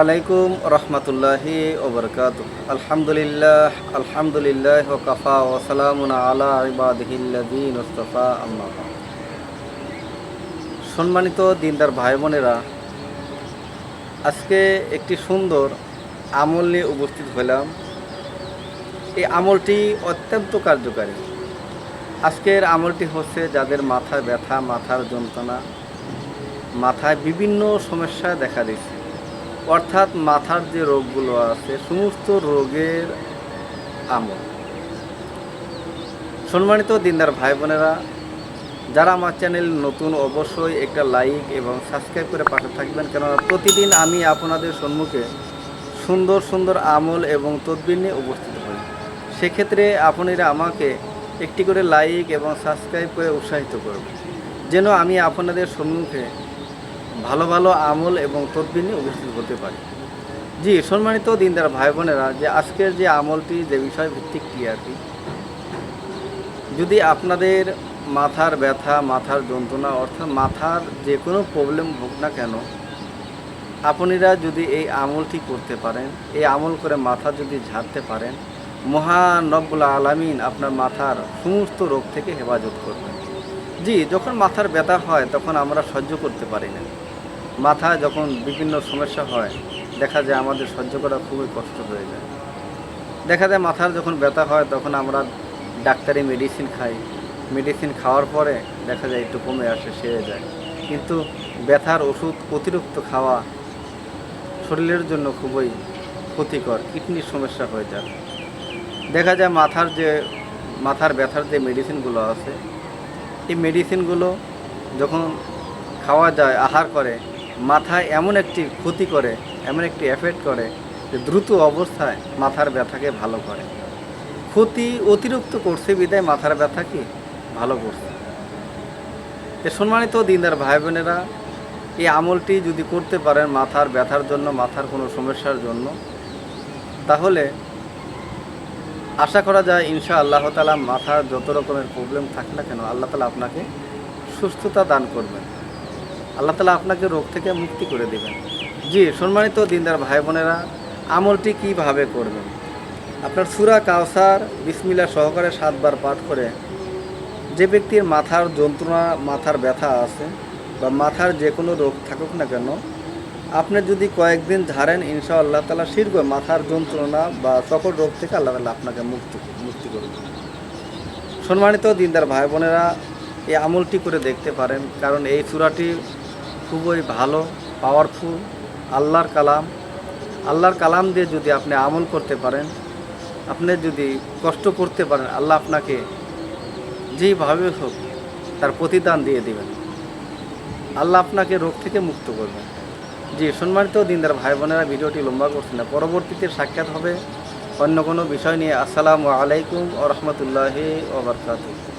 আলাইকুম রহমতুল্লাহি ওবরকাত। আলহামদুলিল্লাহ আলহামদুলিল্লাহ কাফা ওসালামুন আলা ইবাদহিল্লাদিন সম্মানিত দিনদার ভাই বোনেরা আজকে একটি সুন্দর আমল নিয়ে উপস্থিত হলাম। এই আমলটি অত্যন্ত কার্যকারী। আজকের আমলটি হচ্ছে যাদের মাথায় ব্যথা, মাথার যন্ত্রণা, মাথায় বিভিন্ন সমস্যা দেখা দিচ্ছে। অর্থাৎ মাথার যে রোগগুলো আছে, সমস্ত রোগের আমল। সম্মানিত দিনদার ভাই বোনেরা, যারা আমার চ্যানেল নতুন, অবশ্যই একটা লাইক এবং সাবস্ক্রাইব করে পাশে থাকবেন। কেননা প্রতিদিন আমি আপনাদের সম্মুখে সুন্দর সুন্দর আমল এবং তদবির নিয়ে উপস্থিত হই। সেক্ষেত্রে আপনারা আমাকে একটি করে লাইক এবং সাবস্ক্রাইব করে উৎসাহিত করবেন। যেন আমি আপনাদের সম্মুখে ভালো ভালো আমল এবং তদবির নিয়ে উপস্থিত হতে পারি। জি, সম্মানিত দিনদার ভাই বোনেরা যে আজকের যে আমলটি, যে বিষয় ভিত্তিকটি আর কি যদি আপনাদের মাথার ব্যথা, মাথার যন্ত্রণা, অর্থাৎ মাথার যে কোনো প্রবলেম হোক না কেন, আপনারা যদি এই আমলটি করতে পারেন, এই আমল করে মাথা যদি ঝাড়তে পারেন মহানব্বুল আলামিন আপনার মাথার সমস্ত রোগ থেকে হেফাজত করবেন। জি, যখন মাথার ব্যথা হয়, তখন আমরা সহ্য করতে পারি না। মাথা যখন বিভিন্ন সমস্যা হয়, দেখা যায় আমাদের সহ্য করা খুবই কষ্ট হয়ে যায়। দেখা যায় মাথার যখন ব্যথা হয়, তখন আমরা ডাক্তারি মেডিসিন খাই। মেডিসিন খাওয়ার পরে দেখা যায় একটু কমে আসে, সেরে যায়। কিন্তু ব্যথার ওষুধ অতিরিক্ত খাওয়া শরীরের জন্য খুবই ক্ষতিকর, কিডনির সমস্যা হয়ে যায়। দেখা যায় মাথার যে, মাথার ব্যথার যে মেডিসিনগুলো আছে, এই মেডিসিনগুলো যখন খাওয়া যায়, আহার করে মাথায় এমন একটি ক্ষতি করে, এমন একটি এফেক্ট করে যে দ্রুত অবস্থায় মাথার ব্যথাকে ভালো করে। ক্ষতি অতিরিক্ত করছে বিদায় মাথার ব্যথা কি? ভালো করছে। এ সম্মানিত দিনদার ভাই বোনেরা এই আমলটি যদি করতে পারেন মাথার ব্যথার জন্য, মাথার কোনো সমস্যার জন্য, তাহলে আশা করা যায় ইনশা আল্লাহ তালা মাথার যত রকমের প্রবলেম থাকে না কেন, আল্লাহ তালা আপনাকে সুস্থতা দান করবেন। আল্লাহ তালা আপনাকে রোগ থেকে মুক্তি করে দেবেন। জি, সম্মানিত দিনদার ভাই বোনেরা, আমলটি কীভাবে করবেন? আপনার সুরা কাউসার বিসমিল্লা সহকারে সাতবার পাঠ করে যে ব্যক্তির মাথার যন্ত্রণা, মাথার ব্যথা আছে বা মাথার যে কোনো রোগ থাকুক না কেন, আপনি যদি কয়েকদিন ধারেন ইনশা আল্লাহ তালা শীর্ঘ মাথার যন্ত্রণা বা সকল রোগ থেকে আল্লাহ তালা আপনাকে মুক্তি মুক্তি করবে। সম্মানিত দিনদার ভাই বোনেরা, এই আমলটি করে দেখতে পারেন, কারণ এই চূড়াটি খুবই ভালো পাওয়ারফুল আল্লাহর কালাম। আল্লাহর কালাম দিয়ে যদি আপনি আমল করতে পারেন, আপনি যদি কষ্ট করতে পারেন, আল্লাহ আপনাকে যেইভাবে হোক তার প্রতিদান দিয়ে দেবেন। আল্লাহ আপনাকে রোগ থেকে মুক্ত করবেন জি, সম্মানিত দিনদার ভাই বোনেরা, ভিডিওটি লম্বা করছেন না। পরবর্তীতে সাক্ষাৎ হবে অন্য কোনো বিষয় নিয়ে। আসসালামু আলাইকুম ও রহমতুল্লাহি ওবরকাতুহ